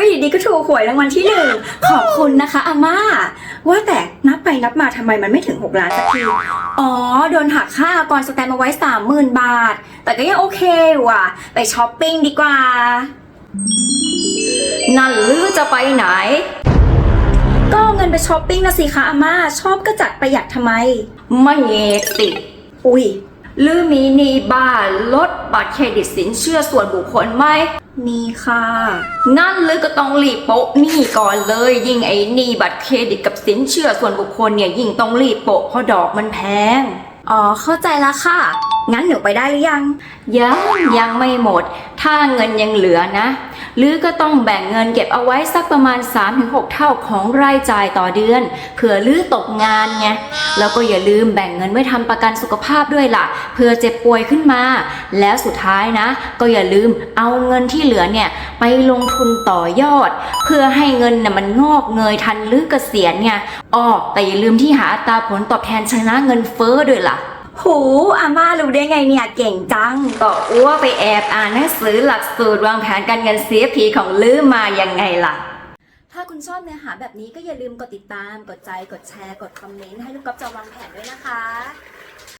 ยดีก็ถูกหวยรางวัลที่หนึ่งขอบคุณนะคะอาม่า ว่าแต่นับไปนับมาทำไมมันไม่ถึง 6 ล้านสักที อ๋อ โดนหักค่าก่อนสแตนมาไว้ 30,000 บาท แต่ก็ยังโอเคว่ะ ไปช้อปปิ้งดีกว่า นั่นลือจะไปไหน ก็เอาเงินไปช้อปปิ้งนะสิคะอาม่า ชอบก็จัดประหยัดทำไม ไม่เอกสิ อุ้ย ลือมีหนีบ้านลดบัตรเครดิตสินเชื่อส่วนบุคคลไหมมีค่ะงั้นลือก็ต้องรีบโปะหนี้ก่อนเลย ยิ่งไอ้หนี้บัตรเครดิตกับสินเชื่อส่วนบุคคลเนี่ยยิ่งต้องรีบโปะเพราะดอกมันแพง อ๋อเข้าใจแล้วค่ะงั้นหนูไปได้หรือยัง ยังยังไม่หมด ถ้าเงินยังเหลือนะ หรือก็ต้องแบ่งเงินเก็บเอาไว้สักประมาณ 3-6 เท่าของรายจ่ายต่อเดือน เผื่อลือตกงานไง แล้วก็อย่าลืมแบ่งเงินไว้ทำประกันสุขภาพด้วยล่ะ เผื่อเจ็บป่วยขึ้นมา แล้วสุดท้ายนะ ก็อย่าลืมเอาเงินที่เหลือเนี่ยไปลงทุนต่อยอด เพื่อให้เงินน่ะมันงอกเงยทันลือเกษียณไง อ้อแต่อย่าลืมที่หาอัตราผลตอบแทนชนะเงินเฟ้อด้วยล่ะ หูอาม่ารู้ได้ไงเนี่ยเก่งจัง ก็อ้วไปแอบอ่านหนังสือหลักสูตรวางแผนการเงิน CFP ของลืมมายังไงล่ะ ถ้าคุณชอบเนื้อหาแบบนี้ก็อย่าลืมกดติดตาม กดใจ กดแชร์ กดคอมเมนต์ให้ลูกก๊อฟจะวางแผนด้วยนะคะ